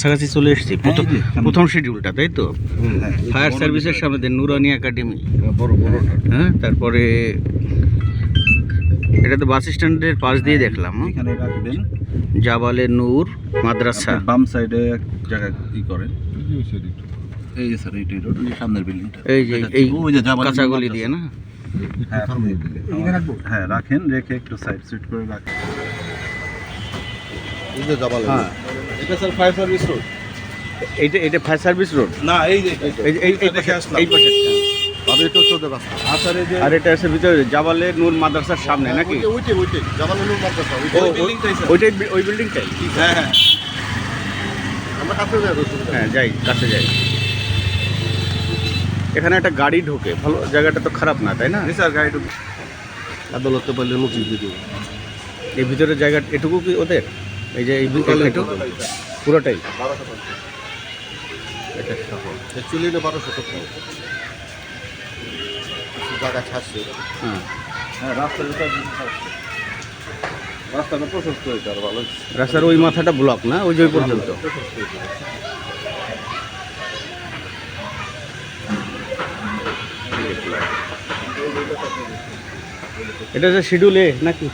কাছাকাছি চলে এসেছি। প্রথম এই প্রথম শিডিউলটা তাই তো? হ্যাঁ ফায়ার সার্ভিসের সামনে দেন নুরানি একাডেমি হ্যাঁ তারপরে এটা তো বাস স্ট্যান্ডের পাশ দিয়ে দেখলাম। হ্যাঁ? এখানে রাখবেন। জাবালে নূর মাদ্রাসা। বাম সাইডে এক জায়গায় ই করেন। এই যে স্যার এইটাই রোড এই সামনের বিল্ডিংটা এই যে এই যে কাঁচাগলি দিয়ে না? হ্যাঁ হ্যাঁ রাখেন রেখে একটু সাইড সিট করে রাখেন। হ্যাঁ। Fire service road. এইটা এটা ফায়ার সার্ভিস রোড? না এই যে এই এই এই পাশে আসলাম। এই পাশে। চোদ্দ রাস্তা যে আর এটা আছে ভিতরে জাবালে নূর মাদ্রাসার সামনে নাকি? ওইটাই ওইটাই। মাদ্রাসা ও, ওই বিল্ডিংটাই ওইটাই ওই বিল্ডিংটাই হ্যাঁ হ্যাঁ। আমরা কাছে যাব হ্যাঁ যাই কাছে যাই। এখানে একটা গাড়ি ঢোকে। ভালো জায়গাটা তো খারাপ না তাই না? স্যার গাড়ি ঢুকে। আদালতে পারলে নোটিশ দিয়ে দেবো। এই ভিতরে জায়গা এটুকু কি ওদের? এই যে এই পুরোটাই? এটা অ্যাকচুয়ালি এটা বারোশো টাকা। জায়গা ছাড়ছে। হ্যাঁ। হ্যাঁ রাস্তাটা রাস্তাটা প্রশস্ত হয়েছে আর ভালো। রাস্তার ওই মাথাটা ব্লক না? ওই যে ওই পর্যন্ত? এটা যে শিডিউল এ নাকি?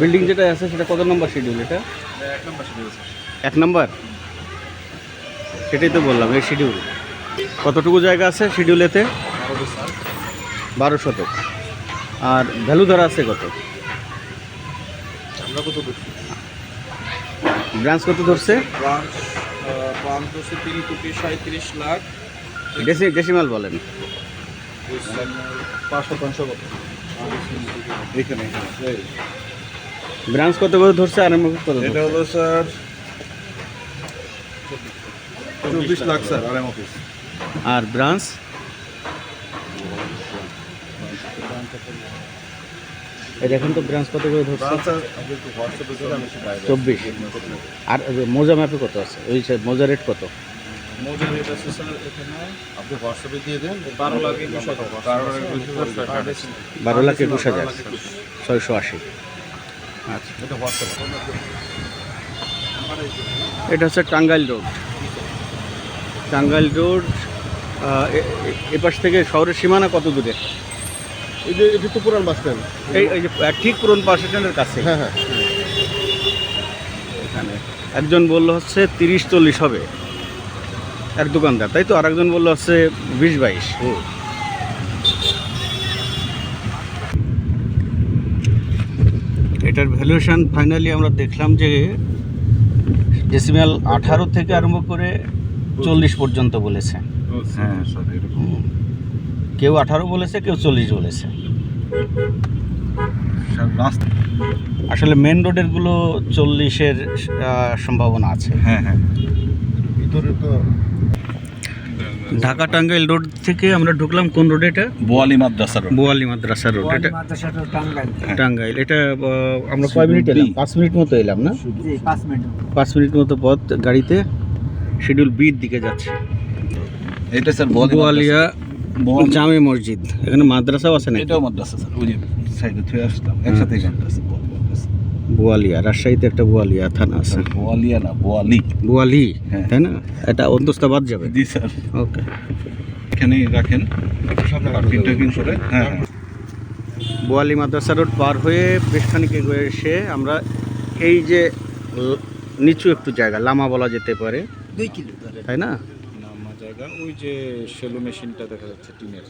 বিল্ডিং যেটা আছে সেটা কত নম্বর শিডিউল এটা? এক নম্বর? শিডিউল এক নম্বর সেটাই তো বললাম এই শিডিউল কতটুকু জায়গা আছে শিডিউলেতে বারো শতক। আর ভ্যালু ধরা আছে কত? আমরা কত ব্রাঞ্চ কত ধরছে? তিন কোটি সাঁত্রিশ লাখ। ডেসি ডেসিমাল বলেন। পাঁচ শতাংশ কত? এখানে। ব্রাঞ্চ কত করে ধরছে? আর এম কত এটা হলো স্যার চব্বিশ lakh sir R M office আর ব্রাঞ্চ? এই দেখেন তো ব্রাঞ্চ কত করে ধরছে। চব্বিশ। আর মোজা ম্যাপে কত আছে? ওই মোজা রেট কত? মজুর রেট আছে স্যার এখানে আপনি হোয়াটসঅ্যাপে দিয়ে দেন বারো লাখ একুশ হাজার। বারো লাখ একুশ হাজার ছয়শো আশি। আচ্ছা এটা হোয়াটসঅ্যাপ এটা হচ্ছে টাঙ্গাইল রোড। টাঙ্গাইল রোড এপাশ থেকে শহরের সীমানা কত দূরে? এই যে এটা তো পুরান বাস স্ট্যান্ড এই এই যে ঠিক পুরন বাস স্ট্যান্ডের কাছে। হ্যাঁ হ্যাঁ। এখানে একজন বলল হচ্ছে তিরিশ চল্লিশ হবে। এক দোকানদার তাই তো? আর একজন বলল হচ্ছে বিশ বাইশ। এটার ভ্যালুয়েশন ফাইনালি আমরা দেখলাম যে ডেসিমেল আঠারো থেকে আরম্ভ করে চল্লিশ পর্যন্ত বলেছে। হ্যাঁ। স্যার এরকম। কেউ আঠারো বলেছে কেউ চল্লিশ বলেছে। আসলে মেন রোডেরগুলো চল্লিশের সম্ভাবনা আছে। হ্যাঁ হ্যাঁ। ভিতরে তো ঢাকা টাঙ্গাইল রোড থেকে আমরা ঢুকলাম কোন রোড এটা? বোয়ালি মাদ্রাসা রোড। বোয়ালি মাদ্রাসা রোড এটা। টাঙ্গাইল। এটা আমরা কয় মিনিট এলাম? পাঁচ মিনিট মতো এলাম না? পাঁচ মিনিট মতো। পথ গাড়িতে শিডিউল বির দিকে যাচ্ছে। এটা স্যার বোয়ালিয়া বোয়ালি জামে মসজিদ। এখানে মাদ্রাসাও আছে না এটাও মাদ্রাসা স্যার। ওই যে সাইডে থুয়ে আসলাম। একসাথে মাদ্রাসা। বোয়ালিয়া রাজশাহীতে একটা বোয়ালিয়া থানা আছে। বোয়ালিয়া না বোয়ালি। বোয়ালি হ্যাঁ। তাই না? এটা অন্তস্তা বাদ যাবে। জি স্যার। ওকে। এখানেই রাখেন। হ্যাঁ। বোয়ালি মাদ্রাসা রোড পার হয়ে বেশ খানিক এগিয়ে এসে আমরা এই যে নিচু একটু জায়গা লামা বলা যেতে পারে। দুই কিলো তাই না? নামা জায়গা ওই যে সেলো মেশিনটা দেখা যাচ্ছে টিনের।